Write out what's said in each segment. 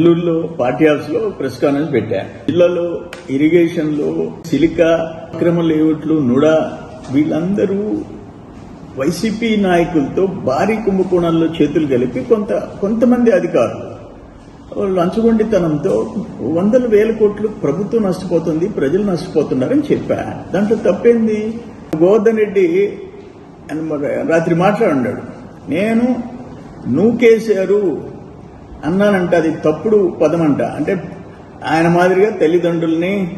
నెల్లూరులో పార్టీ హౌస్లో press conference పెట్టా. జిల్లాలో ఇరిగేషన్లో సిలికా అక్రమ లేఅవుట్లు నుడా వీళ్ళందరూ వైసీపీ నాయకులతో భారీ కుంభకోణాల్లో చేతులు కలిపి కొంత కొంతమంది అధికారులు. లంచగొండితనంతో వందల వేల కోట్లు ప్రభుత్వం నష్టపోతుంది ప్రజలు నష్టపోతున్నారని చెప్పా. దాంట్లో తప్పేంది? గోవర్ధన్ రెడ్డి రాత్రి మాట్లాడినాడు నేను నూకేశారు అన్నానంట అది తప్పుడు పదం అంట అంటే ఆయన మాదిరిగా తల్లిదండ్రుల్ని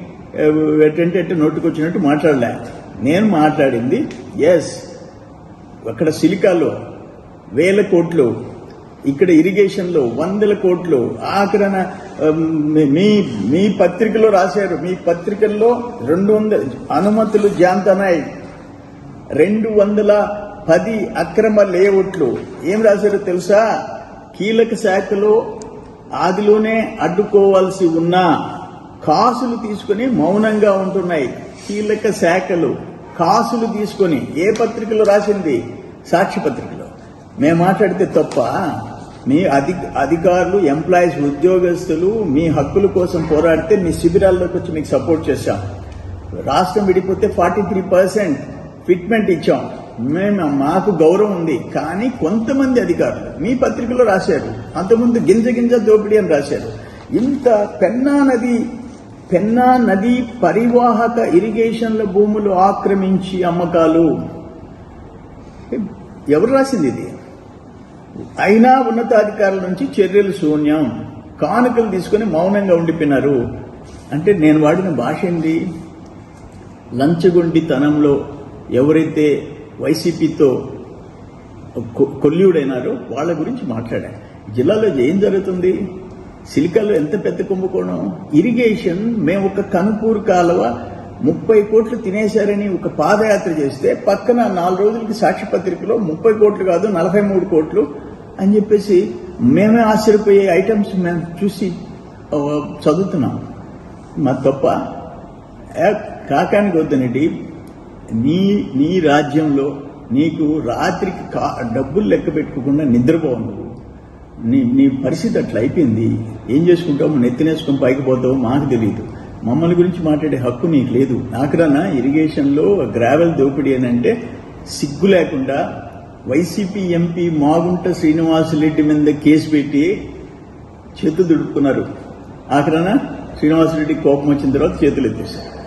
ఎట్టంటే ఎట్ట నోటుకొచ్చినట్టు మాట్లాడలే. నేను మాట్లాడింది ఎస్ అక్కడ సిలికాలో వేల కోట్లు. ఇక్కడ ఇరిగేషన్లో వందల కోట్లు. ఆఖరణ మీ మీ పత్రికలో రాశారు. మీ పత్రికల్లో రెండు వందల అనుమతులు జాంతనాయి. రెండు వందల పది అక్రమ లేఅవుట్లు. ఏం రాశారో తెలుసా? కీలక శాఖలో ఆదిలోనే అడ్డుకోవాల్సి ఉన్న కాసులు తీసుకుని మౌనంగా ఉంటున్నాయి. కీలక శాఖలు కాసులు తీసుకొని ఏ పత్రికలో రాసింది? సాక్షి పత్రికలో. మేము మాట్లాడితే తప్ప మీ అధి అధికారులు ఎంప్లాయీస్ ఉద్యోగస్తులు మీ హక్కుల కోసం పోరాడితే మీ శిబిరాల్లోకి వచ్చి మీకు సపోర్ట్ చేశాం. రాష్ట్రం విడిపోతే ఫార్టీ త్రీ పర్సెంట్ ఫిట్మెంట్ ఇచ్చాం. మేము మాకు గౌరవం ఉంది. కానీ కొంతమంది అధికారులు మీ పత్రికలో రాశారు. అంతకుముందు గింజ గింజ దోపిడీ అని రాశారు. ఇంత పెన్నా నది పెన్నా నది పరివాహక ఇరిగేషన్ల భూములు ఆక్రమించి అమ్మకాలు. ఎవరు రాసింది ఇది? అయినా ఉన్నతాధికారుల నుంచి చర్యలు శూన్యం. కానుకలు తీసుకొని మౌనంగా ఉండిపోయినారు. అంటే నేను వాడిన భాష ఏంది? లంచగొండితనంలో ఎవరైతే వైసీపీతో కొ- వాళ్ళ గురించి మాట్లాడా. జిల్లాలో ఏం జరుగుతుంది? సిలికాలో ఎంత పెద్ద కుంభకోణం? ఇరిగేషన్ మేము ఒక కనుపూరు కాలువ ముప్పై కోట్లు తినేశారని ఒక పాదయాత్ర చేస్తే పక్కన నాలుగు రోజులకి సాక్షి పత్రికలో ముప్పై కోట్లు కాదు నలభై మూడు కోట్లు అని చెప్పేసి మేమే ఆశ్చర్యపోయే ఐటమ్స్ మేము చూసి చదువుతున్నాం. మా తప్ప కాకానికి వద్దనండి నీ నీ రాజ్యంలో నీకు రాత్రికి కా డబ్బులు లెక్క పెట్టుకోకుండా నిద్రపోవు నీ నీ పరిస్థితి అట్లా అయిపోయింది. ఏం చేసుకుంటావు? నెత్తినేసుకొని పైకి పోతావు మాకు తెలియదు మమ్మల్ని గురించి మాట్లాడే హక్కు నీకు లేదు. నాకరానా ఇరిగేషన్లో గ్రావెల్ దోపిడీ అని అంటే సిగ్గు లేకుండా వైసీపీ ఎంపీ మాగుంట శ్రీనివాసరెడ్డి మీద కేసు పెట్టి చేతులు దుడుపుకున్నారు. ఆఖరాన? శ్రీనివాసరెడ్డి కోపం వచ్చిన తర్వాత చేతులు ఎత్తేశారు.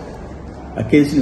ఆ కేసుని